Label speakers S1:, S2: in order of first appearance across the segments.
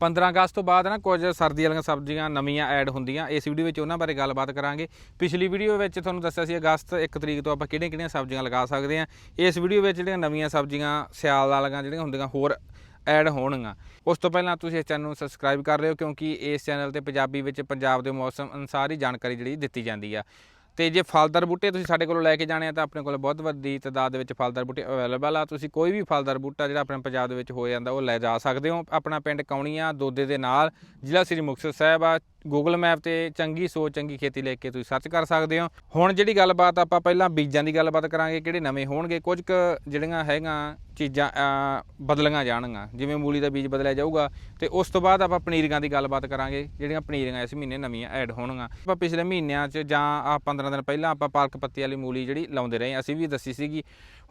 S1: 15 ਅਗਸਤ ਤੋਂ ਬਾਅਦ ਨਾ ਕੁਝ ਸਰਦੀ ਵਾਲੀਆਂ ਸਬਜ਼ੀਆਂ ਨਵੀਆਂ ਐਡ ਹੁੰਦੀਆਂ। ਇਸ ਵੀਡੀਓ ਵਿੱਚ ਉਹਨਾਂ ਬਾਰੇ ਗੱਲਬਾਤ ਕਰਾਂਗੇ। ਪਿਛਲੀ ਵੀਡੀਓ ਵਿੱਚ ਤੁਹਾਨੂੰ ਦੱਸਿਆ ਸੀ ਅਗਸਤ 1 ਤਰੀਕ ਤੋਂ ਆਪਾਂ ਕਿਹੜੀਆਂ-ਕਿਹੜੀਆਂ ਸਬਜ਼ੀਆਂ ਲਗਾ ਸਕਦੇ ਹਾਂ। ਇਸ ਵੀਡੀਓ ਵਿੱਚ ਜਿਹੜੀਆਂ ਨਵੀਆਂ ਸਬਜ਼ੀਆਂ, ਸਿਆਲ ਵਾਲੀਆਂ ਜਿਹੜੀਆਂ ਹੁੰਦੀਆਂ, ਹੋਰ ਐਡ ਹੋਣਗੀਆਂ। ਉਸ ਤੋਂ ਪਹਿਲਾਂ ਤੁਸੀਂ ਇਸ ਚੈਨਲ ਨੂੰ ਸਬਸਕ੍ਰਾਈਬ ਕਰ ਲਿਓ, ਕਿਉਂਕਿ ਇਸ ਚੈਨਲ ਤੇ ਪੰਜਾਬੀ ਵਿੱਚ ਪੰਜਾਬ ਦੇ ਮੌਸਮ ਅਨੁਸਾਰ ਹੀ ਜਾਣਕਾਰੀ ਜਿਹੜੀ ਦਿੱਤੀ ਜਾਂਦੀ ਆ। ਤੇ ਜੇ ਫਲਦਾਰ ਬੂਟੇ ਤੁਸੀਂ ਸਾਡੇ ਕੋਲੋਂ ਲੈ ਕੇ ਜਾਣੇ ਆ ਤਾਂ ਆਪਣੇ ਕੋਲ ਬਹੁਤ ਵੱਡੀ ਤਾਦਾਦ ਦੇ ਵਿੱਚ ਫਲਦਾਰ ਬੂਟੇ ਅਵੇਲੇਬਲ ਆ। ਤੁਸੀਂ ਕੋਈ ਵੀ ਫਲਦਾਰ ਬੂਟਾ ਜਿਹੜਾ ਆਪਣੇ ਪੰਜਾਬ ਦੇ ਵਿੱਚ ਹੋ ਜਾਂਦਾ, ਉਹ ਲੈ ਜਾ ਸਕਦੇ ਹੋ। ਆਪਣਾ ਪਿੰਡ ਕੌਣੀਆਂ, ਦੋਦੇ ਦੇ ਨਾਲ ਜ਼ਿਲ੍ਹਾ ਸ੍ਰੀ ਮੁਕਤਸਰ ਸਾਹਿਬ ਆ ਗੂਗਲ ਮੈਪ ਤੇ ਚੰਗੀ ਸੋਚ, ਚੰਗੀ ਖੇਤੀ ਲੈ ਕੇ ਤੁਸੀਂ ਸਰਚ ਕਰ ਸਕਦੇ ਹੋ। ਹੁਣ ਜਿਹੜੀ ਗੱਲਬਾਤ ਆਪਾਂ ਪਹਿਲਾਂ ਬੀਜਾਂ ਦੀ ਗੱਲਬਾਤ ਕਰਾਂਗੇ, ਕਿਹੜੇ ਨਵੇਂ ਹੋਣਗੇ, ਕੁਝ ਕੁ ਜਿਹੜੀਆਂ ਹੈਗੀਆਂ ਚੀਜ਼ਾਂ ਬਦਲੀਆਂ ਜਾਣਗੀਆਂ। ਜਿਵੇਂ ਮੂਲੀ ਦਾ ਬੀਜ ਬਦਲਿਆ ਜਾਊਗਾ ਤੇ ਉਸ ਤੋਂ ਬਾਅਦ ਆਪਾਂ ਪਨੀਰੀਆਂ ਦੀ ਗੱਲਬਾਤ ਕਰਾਂਗੇ, ਜਿਹੜੀਆਂ ਪਨੀਰੀਆਂ ਇਸ ਮਹੀਨੇ ਨਵੀਆਂ ਐਡ ਹੋਣਗੀਆਂ। ਆਪਾਂ ਪਿਛਲੇ ਮਹੀਨਿਆਂ 'ਚ ਜਾਂ ਆ 15 ਦਿਨ ਪਹਿਲਾਂ ਆਪਾਂ ਪਾਲਕ ਪੱਤੀ ਵਾਲੀ ਮੂਲੀ ਜਿਹੜੀ ਲਾਉਂਦੇ ਰਹੇ, ਅਸੀਂ ਵੀ ਦੱਸੀ ਸੀਗੀ।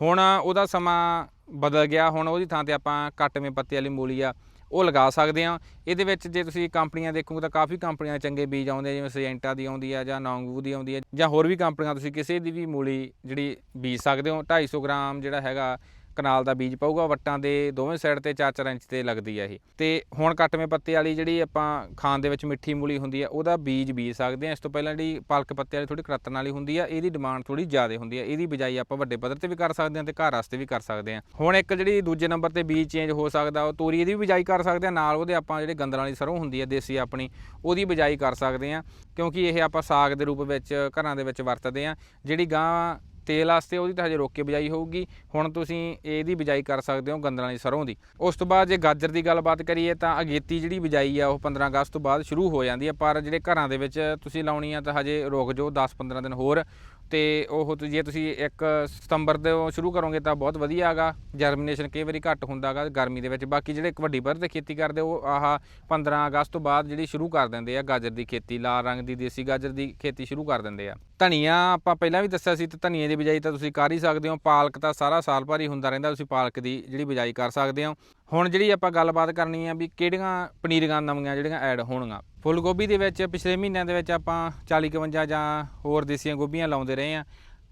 S1: ਹੁਣ ਉਹਦਾ ਸਮਾਂ ਬਦਲ ਗਿਆ, ਹੁਣ ਉਹਦੀ ਥਾਂ ਤੇ ਆਪਾਂ ਕੱਟਵੇਂ ਪੱਤੇ ਵਾਲੀ ਮੂਲੀ ਆ ਉਹ ਲਗਾ ਸਕਦੇ ਆ ਇਹਦੇ ਵਿੱਚ ਜੇ ਤੁਸੀਂ ਕੰਪਨੀਆਂ ਦੇਖੋਗੇ ਤਾਂ ਕਾਫੀ ਕੰਪਨੀਆਂ ਦੇ ਚੰਗੇ ਬੀਜ ਆਉਂਦੇ ਆ, ਜਿਵੇਂ ਸਜੈਂਟਾ ਦੀ ਆਉਂਦੀ ਆ ਜਾਂ ਨੌਂਗੂ ਦੀ ਆਉਂਦੀ ਆ ਜਾਂ ਹੋਰ ਵੀ ਕੰਪਨੀਆਂ ਤੁਸੀਂ ਕਿਸੇ ਦੀ ਵੀ ਮੂਲੀ ਜਿਹੜੀ ਬੀਜ ਸਕਦੇ ਹੋ। 250 ਗ੍ਰਾਮ ਜਿਹੜਾ ਹੈਗਾ ਕਨਾਲ ਦਾ ਬੀਜ ਪਊਗਾ, ਵੱਟਾਂ ਦੇ ਦੋਵੇਂ ਸਾਈਡ ਤੇ 4-4 ਇੰਚ ਤੇ ਲੱਗਦੀ ਹੈ ਇਹ। ਤੇ ਹੁਣ ਕੱਟਵੇਂ ਪੱਤੇ ਵਾਲੀ ਜਿਹੜੀ ਆਪਾਂ ਖਾਣ ਦੇ ਵਿੱਚ ਮਿੱਠੀ ਮੂਲੀ ਹੁੰਦੀ ਹੈ ਉਹਦਾ ਬੀਜ ਬੀਜ ਸਕਦੇ ਆ। ਇਸ ਤੋਂ ਪਹਿਲਾਂ ਜਿਹੜੀ ਪਾਲਕ ਪੱਤੇ ਵਾਲੀ ਥੋੜੀ ਕਰਤਨ ਵਾਲੀ ਹੁੰਦੀ ਆ, ਇਹਦੀ ਡਿਮਾਂਡ ਥੋੜੀ ਜ਼ਿਆਦਾ ਹੁੰਦੀ ਆ। ਇਹਦੀ ਬਿਜਾਈ ਆਪਾਂ ਵੱਡੇ ਪੱਧਰ ਤੇ ਵੀ ਕਰ ਸਕਦੇ ਆ ਤੇ ਘਰ ਵਾਸਤੇ ਵੀ ਕਰ ਸਕਦੇ ਆ। ਹੁਣ ਇੱਕ ਜਿਹੜੀ ਦੂਜੇ ਨੰਬਰ ਤੇ ਬੀਜ ਚੇਂਜ ਹੋ ਸਕਦਾ, ਉਹ ਤੋਰੀ ਦੀ ਵੀ ਬਿਜਾਈ ਕਰ ਸਕਦੇ ਆ, ਨਾਲ ਉਹਦੇ ਆਪਾਂ ਜਿਹੜੇ ਗੰਦਲਾਂ ਵਾਲੀ ਸਰੋਂ ਹੁੰਦੀ ਆ, ਦੇਸੀ ਆਪਣੀ, ਉਹਦੀ ਬਿਜਾਈ ਕਰ ਸਕਦੇ ਆ। ਕਿਉਂਕਿ ਇਹ ਆਪਾਂ ਸਾਗ ਦੇ ਰੂਪ ਵਿੱਚ ਘਰਾਂ ਦੇ ਵਿੱਚ ਵਰਤਦੇ ਆ। ਜਿਹੜੀ ਗਾਂ ਤੇਲ ਵਾਸਤੇ ਉਹਦੀ ਤਾਂ ਹਜੇ ਰੋਕ ਕੇ ਬਿਜਾਈ ਹੋਊਗੀ। ਹੁਣ ਤੁਸੀਂ ਇਹਦੀ ਬਿਜਾਈ ਕਰ ਸਕਦੇ ਹੋ ਗੰਦਲਾਂ ਵਾਲੀ ਸਰੋਂ ਦੀ। ਉਸ ਤੋਂ ਬਾਅਦ ਜੇ ਗਾਜਰ ਦੀ ਗੱਲਬਾਤ ਕਰੀਏ ਤਾਂ ਅਗੇਤੀ ਜਿਹੜੀ ਬਿਜਾਈ ਆ, ਉਹ 15 ਅਗਸਤ ਤੋਂ ਬਾਅਦ ਸ਼ੁਰੂ ਹੋ ਜਾਂਦੀ ਹੈ ਪਰ ਜਿਹੜੇ ਘਰਾਂ ਦੇ ਵਿੱਚ ਤੁਸੀਂ ਲਾਉਣੀ ਆ ਤਾਂ ਹਜੇ ਰੋਕ ਜਾਓ 10-15 ਦਿਨ ਹੋਰ। ਤੇ ਉਹ ਜੇ ਤੁਸੀਂ 1 ਸਤੰਬਰ ਤੋਂ ਸ਼ੁਰੂ ਕਰੋਗੇ ਤਾਂ ਬਹੁਤ ਵਧੀਆ ਹੈਗਾ। ਜਰਮੀਨੇਸ਼ਨ ਕਈ ਵਾਰੀ ਘੱਟ ਹੁੰਦਾ ਹੈਗਾ ਗਰਮੀ ਦੇ ਵਿੱਚ। ਬਾਕੀ ਜਿਹੜੇ ਇੱਕ ਵੱਡੀ ਪੱਧਰ ਤੇ ਖੇਤੀ ਕਰਦੇ, ਉਹ ਆਹ 15 ਅਗਸਤ ਤੋਂ ਬਾਅਦ ਜਿਹੜੀ ਸ਼ੁਰੂ ਕਰ ਦਿੰਦੇ ਆ ਗਾਜਰ ਦੀ ਖੇਤੀ। ਲਾਲ ਰੰਗ ਦੀ ਦੇਸੀ ਗਾਜਰ ਦੀ ਖੇਤੀ ਸ਼ੁਰੂ ਕਰ ਦਿੰਦੇ ਆ। ਧਨੀਆ ਆਪਾਂ ਪਹਿਲਾਂ ਵੀ ਦੱਸਿਆ ਸੀ ਤੇ ਧਨੀਏ ਦੀ ਬਿਜਾਈ ਤਾਂ ਤੁਸੀਂ ਕਰ ਹੀ ਸਕਦੇ ਹੋ, ਪਾਲਕ ਤਾਂ ਸਾਰਾ ਸਾਲ ਭਰ ਹੀ ਹੁੰਦਾ ਰਹਿੰਦਾ, ਤੁਸੀਂ ਪਾਲਕ ਦੀ ਜਿਹੜੀ ਬਿਜਾਈ ਕਰ ਸਕਦੇ ਹੋ ਹੁਣ ਜਿਹੜੀ ਆਪਾਂ ਗੱਲਬਾਤ ਕਰਨੀ ਆ ਵੀ ਕਿਹੜੀਆਂ ਪਨੀਰੀਆਂ ਨਵੀਆਂ ਜਿਹੜੀਆਂ ਐਡ ਹੋਣਗੀਆਂ ਫੁੱਲ ਗੋਭੀ ਦੇ ਵਿੱਚ ਪਿਛਲੇ ਮਹੀਨਿਆਂ ਦੇ ਵਿੱਚ ਆਪਾਂ 40 51 ਜਾਂ ਹੋਰ ਦੇਸੀਆਂ ਗੋਭੀਆਂ ਲਾਉਂਦੇ ਰਹੇ ਆ,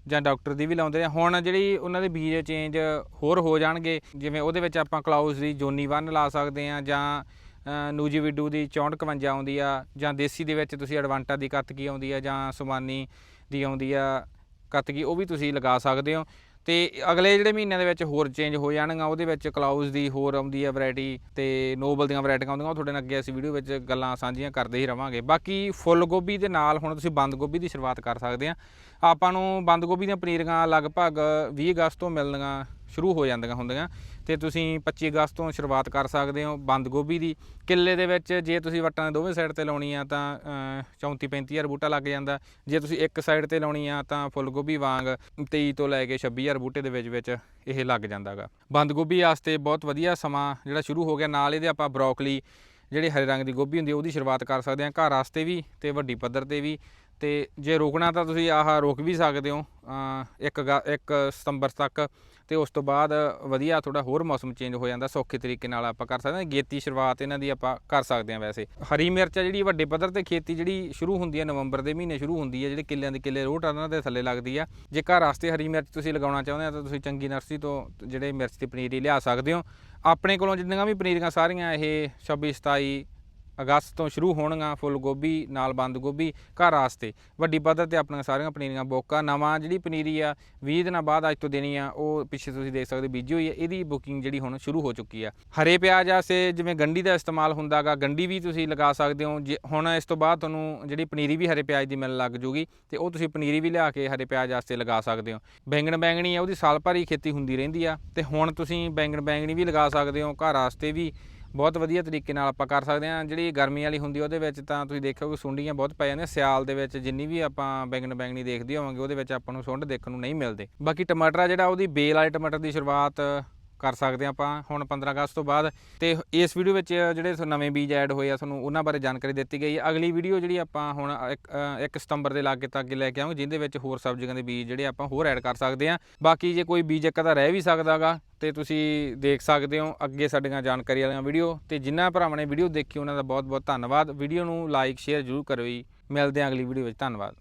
S1: ਜਾਂ ਡਾਕਟਰ ਦੀ ਵੀ ਲਾਉਂਦੇ ਰਹੇ ਆ। ਹੁਣ ਜਿਹੜੀ ਉਹਨਾਂ ਦੇ ਬੀਜ ਚੇਂਜ ਹੋਰ ਹੋ ਜਾਣਗੇ, ਜਿਵੇਂ ਉਹਦੇ ਵਿੱਚ ਆਪਾਂ ਕਲਾਉਸ ਦੀ ਜੋਨੀ ਵਨ ਲਾ ਸਕਦੇ ਆ, ਜਾਂ ਨੂਜੀ ਵਿਡੂ ਦੀ 6451 ਆਉਂਦੀ ਆ, ਜਾਂ ਦੇਸੀ ਦੇ ਵਿੱਚ ਤੁਸੀਂ ਐਡਵਾਂਟਾ ਦੀ ਕੱਤਕੀ ਆਉਂਦੀ ਆ, ਜਾਂ ਸੁਮਾਨੀ ਦੀ ਆਉਂਦੀ ਆ ਕੱਤਕੀ ਉਹ ਵੀ ਤੁਸੀਂ ਲਗਾ ਸਕਦੇ ਹੋ। ਤੇ ਅਗਲੇ ਜਿਹੜੇ ਮਹੀਨਿਆਂ ਦੇ ਵਿੱਚ ਹੋਰ ਚੇਂਜ ਹੋ ਜਾਣਗੀਆਂ, ਉਹਦੇ ਵਿੱਚ ਕਲਾਉਸ ਦੀ ਹੋਰ ਆਉਂਦੀ ਆ ਵੈਰਾਈਟੀ ਤੇ ਨੋਬਲ ਦੀਆਂ ਵੈਰਾਈਟੀਆਂ ਆਉਂਦੀਆਂ, ਉਹ ਤੁਹਾਡੇ ਨਾਲ ਅੱਗੇ ਅਸੀਂ ਵੀਡੀਓ ਵਿੱਚ ਗੱਲਾਂ ਸਾਂਝੀਆਂ ਕਰਦੇ ਹੀ ਰਵਾਂਗੇ। ਬਾਕੀ ਫੁੱਲ ਗੋਭੀ ਦੇ ਨਾਲ ਹੁਣ ਤੁਸੀਂ ਬੰਦ ਗੋਭੀ ਦੀ ਸ਼ੁਰੂਆਤ ਕਰ ਸਕਦੇ ਆ। ਆਪਾਂ ਨੂੰ ਬੰਦ ਗੋਭੀ ਦੀਆਂ ਪਨੀਰੀਆਂ ਲਗਭਗ 20 ਅਗਸਤ ਤੋਂ ਮਿਲਣਗੀਆਂ। ਸ਼ੁਰੂ ਹੋ ਜਾਂਦੀਆਂ ਹੁੰਦੀਆਂ। ਤੇ ਤੁਸੀਂ 25 ਅਗਸਤ ਤੋਂ ਸ਼ੁਰੂਆਤ ਕਰ ਸਕਦੇ ਹੋ ਬੰਦ ਗੋਭੀ ਦੀ। ਕਿੱਲੇ ਦੇ ਵਿੱਚ ਜੇ ਤੁਸੀਂ ਵੱਟਾਂ ਦੇ ਦੋਵੇਂ ਸਾਈਡ ਤੇ ਲਾਉਣੀ ਆ ਤਾਂ 34 35000 ਬੂਟਾ ਲੱਗ ਜਾਂਦਾ। ਜੇ ਤੁਸੀਂ ਇੱਕ ਸਾਈਡ ਤੇ ਲਾਉਣੀ ਆ ਤਾਂ ਫੁੱਲ ਗੋਭੀ ਵਾਂਗ 23 ਤੋਂ ਲੈ ਕੇ 26000 ਬੂਟੇ ਦੇ ਵਿੱਚ ਵਿੱਚ ਇਹ ਲੱਗ ਜਾਂਦਾਗਾ। ਬੰਦ ਗੋਭੀ ਵਾਸਤੇ ਬਹੁਤ ਵਧੀਆ ਸਮਾਂ ਜਿਹੜਾ ਸ਼ੁਰੂ ਹੋ ਗਿਆ, ਨਾਲ ਇਹਦੇ ਆਪਾਂ ਬਰੋਕਲੀ, ਜਿਹੜੇ ਹਰੇ ਰੰਗ ਦੀ ਗੋਭੀ ਹੁੰਦੀ ਆ, ਉਹਦੀ ਸ਼ੁਰੂਆਤ ਕਰ ਸਕਦੇ ਹਾਂ ਘਰ ਵਾਸਤੇ ਵੀ ਤੇ ਵੱਡੀ ਪੱਧਰ ਤੇ ਵੀ। ਤੇ ਜੇ ਰੋਕਣਾ ਤਾਂ ਤੁਸੀਂ ਆਹ ਰੋਕ ਵੀ ਸਕਦੇ ਹੋ, ਅਹ ਇੱਕ ਅਗਾ- ਇੱਕ ਸਤੰਬਰ ਤੱਕ ਤੇ ਉਸ ਤੋਂ ਬਾਅਦ ਵਧੀਆ ਥੋੜਾ ਹੋਰ ਮੌਸਮ ਚੇਂਜ ਹੋ ਜਾਂਦਾ, ਸੌਖੇ ਤਰੀਕੇ ਨਾਲ ਆਪਾਂ ਕਰ ਸਕਦੇ ਹਾਂ, ਗੇਤੀ ਸ਼ੁਰੂਆਤ ਇਹਨਾਂ ਦੀ ਆਪਾਂ ਕਰ ਸਕਦੇ ਹਾਂ ਵੈਸੇ। ਹਰੀ ਮਿਰਚ ਆ ਜਿਹੜੀ ਵੱਡੇ ਪੱਧਰ ਤੇ ਖੇਤੀ ਜਿਹੜੀ ਸ਼ੁਰੂ ਹੁੰਦੀ ਹੈ, ਨਵੰਬਰ ਦੇ ਮਹੀਨੇ ਸ਼ੁਰੂ ਹੁੰਦੀ ਹੈ, ਜਿਹੜੇ ਕਿੱਲਿਆਂ ਦੇ ਕਿੱਲੇ ਰੋਟ ਉਹਨਾਂ ਦੇ ਥੱਲੇ ਲੱਗਦੀ ਆ। ਜੇ ਘਰ ਵਾਸਤੇ ਹਰੀ ਮਿਰਚ ਤੁਸੀਂ ਲਗਾਉਣਾ ਚਾਹੁੰਦੇ ਆ ਤਾਂ ਤੁਸੀਂ ਚੰਗੀ ਨਰਸਰੀ ਤੋਂ ਜਿਹੜੇ ਮਿਰਚ ਦੀ ਪਨੀਰੀ ਲਿਆ ਸਕਦੇ ਹੋ। ਆਪਣੇ ਕੋਲੋਂ ਜਿੰਨੀਆਂ ਵੀ ਪਨੀਰੀਆਂ ਸਾਰੀਆਂ, ਇਹ 26 27 ਅਗਸਤ ਤੋਂ ਸ਼ੁਰੂ ਹੋਣਗੀਆਂ ਫੁੱਲ ਗੋਭੀ, ਨਾਲ ਬੰਦ ਗੋਭੀ ਘਰ ਵਾਸਤੇ। ਵੱਡੀ ਪੱਧਰ ਤੇ ਆਪਣੀਆਂ ਸਾਰੀਆਂ ਪਨੀਰੀਆਂ ਬੋਕਾ। ਨਵਾਂ ਜਿਹੜੀ ਪਨੀਰੀ ਆ 20 ਦਿਨਾਂ ਬਾਅਦ ਅੱਜ ਤੋਂ ਦੇਣੀ ਆ, ਉਹ ਪਿੱਛੇ ਤੁਸੀਂ ਦੇਖ ਸਕਦੇ ਬੀਜੀ ਹੋਈ ਹੈ ਇਹਦੀ ਬੁਕਿੰਗ ਜਿਹੜੀ ਹੁਣ ਸ਼ੁਰੂ ਹੋ ਚੁੱਕੀ ਆ। ਹਰੇ ਪਿਆਜ਼ ਆਸੇ ਜਿਵੇਂ ਗੰਢੀ ਦਾ ਇਸਤੇਮਾਲ ਹੁੰਦਾਗਾ ਗੰਢੀ ਵੀ ਤੁਸੀਂ ਲਗਾ ਸਕਦੇ ਹੋ। ਜੇ ਹੁਣ ਇਸ ਤੋਂ ਬਾਅਦ ਤੁਹਾਨੂੰ ਜਿਹੜੀ ਪਨੀਰੀ ਵੀ ਹਰੇ ਪਿਆਜ਼ ਦੀ ਮਿਲਣ ਲੱਗ ਜੂਗੀ, ਤੇ ਉਹ ਤੁਸੀਂ ਪਨੀਰੀ ਵੀ ਲਿਆ ਕੇ ਹਰੇ ਪਿਆਜ਼ ਵਾਸਤੇ ਲਗਾ ਸਕਦੇ ਹੋ। ਬੈਂਗਣ ਬੈਂਗਣੀ ਆ, ਉਹਦੀ ਸਾਲ ਭਰ ਹੀ ਖੇਤੀ ਹੁੰਦੀ ਰਹਿੰਦੀ ਆ। ਤੇ ਹੁਣ ਤੁਸੀਂ ਬੈਂਗਣ ਬੈਂਗਣੀ ਵੀ ਲਗਾ ਸਕਦੇ ਹੋ, ਘਰ ਵਾਸਤੇ ਵੀ। ਬਹੁਤ ਵਧੀਆ ਤਰੀਕੇ ਨਾਲ ਆਪਾਂ ਕਰ ਸਕਦੇ ਹਾਂ। ਜਿਹੜੀ ਗਰਮੀ ਵਾਲੀ ਹੁੰਦੀ ਉਹਦੇ ਵਿੱਚ ਤਾਂ ਤੁਸੀਂ ਦੇਖੋਗੇ ਸੁੰਡੀਆਂ ਬਹੁਤ ਪੈ ਜਾਂਦੀਆਂ। ਸਿਆਲ ਦੇ ਵਿੱਚ ਜਿੰਨੀ ਵੀ ਆਪਾਂ ਬੈਂਗਣ ਬੈਂਗਣੀ ਦੇਖਦੇ ਹੋਵਾਂਗੇ, ਉਹਦੇ ਵਿੱਚ ਆਪਾਂ ਨੂੰ ਸੁੰਡ ਦੇਖਣ ਨੂੰ ਨਹੀਂ ਮਿਲਦੇ। ਬਾਕੀ ਟਮਾਟਰ ਆ ਜਿਹੜਾ, ਉਹਦੀ ਬੇਲ ਵਾਲੇ ਟਮਾਟਰ ਦੀ ਸ਼ੁਰੂਆਤ ਕਰ ਸਕਦੇ ਹਾਂ ਆਪਾਂ ਹੁਣ 15 ਅਗਸਤ ਤੋਂ ਬਾਅਦ। ਤੇ ਇਸ ਵੀਡੀਓ ਵਿੱਚ ਜਿਹੜੇ ਨਵੇਂ ਬੀਜ ਐਡ ਹੋਏ ਆ, ਤੁਹਾਨੂੰ ਉਹਨਾਂ ਬਾਰੇ ਜਾਣਕਾਰੀ ਦਿੱਤੀ ਗਈ। ਹੈ ਅਗਲੀ ਵੀਡੀਓ ਜਿਹੜੀ ਆਪਾਂ ਹੁਣ 1 ਸਤੰਬਰ ਦੇ ਲਾਗੇ ਤੱਕ ਲੈ ਕੇ ਆਵਾਂਗੇ, ਜਿਹਦੇ ਵਿੱਚ ਹੋਰ ਸਬਜ਼ੀਆਂ ਦੇ ਬੀਜ ਜਿਹੜੇ ਆਪਾਂ ਹੋਰ ਐਡ ਕਰ ਸਕਦੇ ਹਾਂ। ਬਾਕੀ ਜੇ ਕੋਈ ਬੀਜ ਇੱਕ ਤਾਂ ਰਹਿ ਵੀ ਸਕਦਾਗਾ ਤੇ ਤੁਸੀਂ ਦੇਖ ਸਕਦੇ ਹੋ ਅੱਗੇ ਸਾਡੀਆਂ ਜਾਣਕਾਰੀ ਵਾਲੀਆਂ ਵੀਡੀਓ ਤੇ ਜਿਨ੍ਹਾਂ ਭਰਾਵਾਂ ਨੇ ਵੀਡੀਓ ਦੇਖੀ, ਉਹਨਾਂ ਦਾ ਬਹੁਤ ਬਹੁਤ ਧੰਨਵਾਦ। ਵੀਡੀਓ ਨੂੰ ਲਾਈਕ ਸ਼ੇਅਰ ਜ਼ਰੂਰ ਕਰੋ ਜੀ। ਮਿਲਦੇ ਹਾਂ ਅਗਲੀ ਵੀਡੀਓ ਵਿੱਚ। ਧੰਨਵਾਦ।